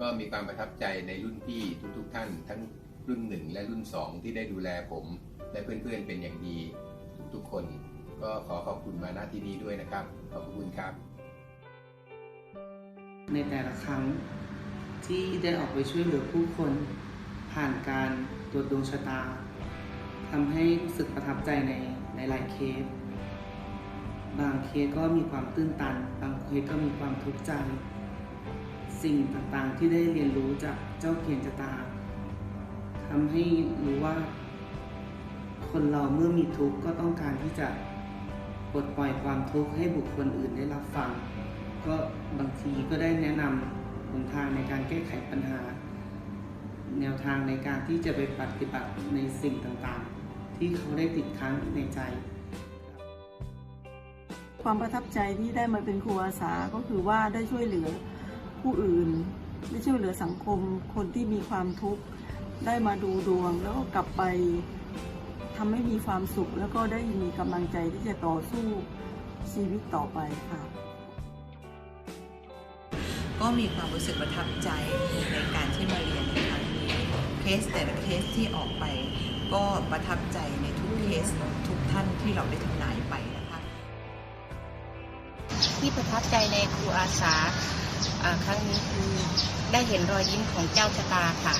ก็มีความประทับใจในรุ่นพี่ทุกๆท่าน ทั้งรุ่นหนึ่งและรุ่นสองที่ได้ดูแลผม และเพื่อนๆเป็นอย่างดีทุกๆคน ก็ขอขอบคุณมาณที่นี้ด้วยนะครับ ขอบคุณครับ ในแต่ละครั้งที่ได้ออกไปช่วยเหลือผู้คนผ่านการตรวจดวงชะตาทำให้รู้สึกประทับใจในในหลายเคส บางเคสก็มีความตื้นตัน บางเคสก็มีความทุกข์ใจ สิ่งต่างๆ ที่ได้เรียนรู้จากเจ้าเขียนชะตาทำให้รู้ว่า คนเราเมื่อมีทุกข์ก็ต้องการที่จะปลดปล่อยความทุกข์ให้บุคคลอื่นได้รับฟัง ก็บางทีก็ได้แนะนำหนทางในการแก้ไขปัญหา แนวทางในการที่จะไปปฏิบัติในสิ่งต่างๆ ที่เขาได้ติดค้างในใจ ความประทับใจที่ได้มาเป็นครูอาสาก็คือว่าได้ช่วยเหลือ ผู้อื่น ได้ช่วยเหลือสังคมคนที่มีความทุกข์ได้มาดูดวง แล้วก็กลับไปทำให้มีความสุข แล้วก็ได้มีกำลังใจที่จะต่อสู้ชีวิตต่อไปค่ะ ก็มีความรู้สึกประทับใจในการที่มาเรียนในครั้งนี้เคสแต่ละเคสที่ออกไป ก็ประทับใจในทุกเคสทุกท่านที่เราได้ทำนายไปนะคะ ที่ประทับใจในครูอาสาอ่า ครั้งนี้คือได้เห็นรอยยิ้มของเจ้าชะตาค่ะ